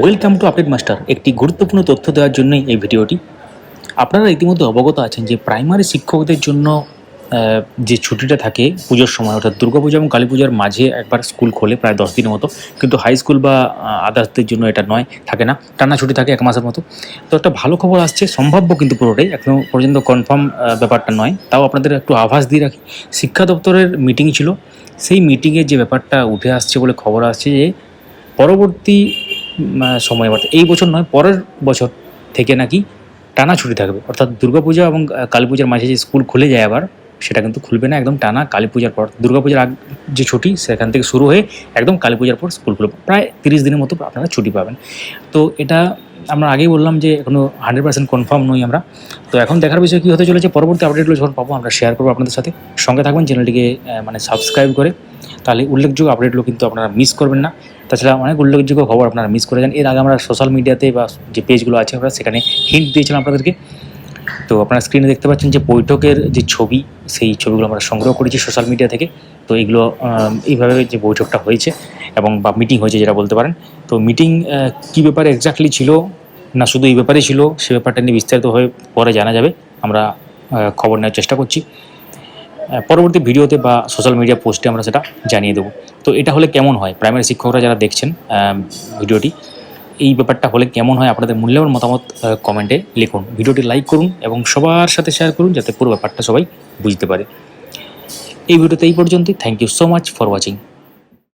Welcome to update master একটি গুরুত্বপূর্ণ তথ্য দেওয়ার জন্যই এই ভিডিওটি। আপনারা ইতিমধ্যে অবগত আছেন যে প্রাইমারি শিক্ষকদের জন্য যে ছুটিটা থাকে পুজোর সময়, অর্থাৎ দুর্গাপূজা এবং কালী পূজার মাঝে একবার স্কুল খোলে প্রায় দশ দিনের মতো, কিন্তু হাই স্কুল বা আদার্সদের জন্য এটা নয়, থাকে না। টানা ছুটি থাকে এক মাসের মতো। তো একটা ভালো খবর আসছে, সম্ভাব্য কিন্তু পুরোটাই এখনও পর্যন্ত কনফার্ম ব্যাপারটা নয়। তাও আপনাদের একটু আভাস দিয়ে রাখি। শিক্ষা দপ্তরের মিটিং ছিল। সেই মিটিংয়ে যে ব্যাপারটা উঠে আসছে বলে খবর আসছে যে, পরবর্তী সময় অর্থাৎ এই বছর নয়, পরের বছর থেকে নাকি টানা ছুটি থাকবে। অর্থাৎ দুর্গাপূজা এবং কালী পূজার মাঝে যে স্কুল খুলে যায় আবার, সেটা কিন্তু খুলবে না, একদম টানা কালী পূজার পর। দুর্গাপূজার আগ যে ছুটি, সেখান থেকে শুরু হয়ে একদম কালী পূজার পর স্কুল খুলবে। প্রায় তিরিশ দিনের মতো আপনারা ছুটি পাবেন। তো এটা আমরা আগেই বললাম যে এখনও হান্ড্রেড পার্সেন্ট কনফার্ম নই আমরা। তো এখন দেখার বিষয় কী হতে চলেছে, পরবর্তী আপডেটগুলো যখন পাবো আমরা শেয়ার করব আপনাদের সাথে। সঙ্গে থাকবেন, চ্যানেলটিকে মানে সাবস্ক্রাইব করে তাহলে উল্লেখযোগ্য আপডেটগুলো কিন্তু আপনারা মিস করবেন না। তাছাড়া অনেক উল্লেখযোগ্য খবর আপনারা মিস করে যান। এর আগে আমরা সোশ্যাল মিডিয়াতে বা যে পেজগুলো আছে আমরা সেখানে হিন্ট দিয়েছিলাম আপনাদেরকে। তো আপনারা স্ক্রিনে দেখতে পাচ্ছেন যে বৈঠকের যে ছবি, সেই ছবিগুলো আমরা সংগ্রহ করেছি সোশ্যাল মিডিয়া থেকে। তো এইগুলো এইভাবে যে বৈঠকটা হয়েছে এবং বা মিটিং হয়েছে যেটা বলতে পারেন। তো মিটিং কী ব্যাপারে এক্স্যাক্টলি ছিল না শুধু এই ব্যাপারে ছিল, সে ব্যাপারটা নিয়ে বিস্তারিতভাবে পরে জানা যাবে। আমরা খবর নেওয়ার চেষ্টা করছি। পরবর্তী ভিডিওতে বা সোশ্যাল মিডিয়া পোস্টে আমরা সেটা জানিয়ে দেবো। তো এটা হলে কেমন হয়? প্রাইমারি শিক্ষকরা যারা দেখছেন ভিডিওটি, এই ব্যাপারটা হলে কেমন হয়? আপনাদের মূল্যবান মতামত কমেন্টে লিখুন। ভিডিওটি লাইক করুন এবং সবার সাথে শেয়ার করুন যাতে পুরো ব্যাপারটা সবাই বুঝতে পারে। এই ভিডিওতে এই পর্যন্তই। Thank you so much for watching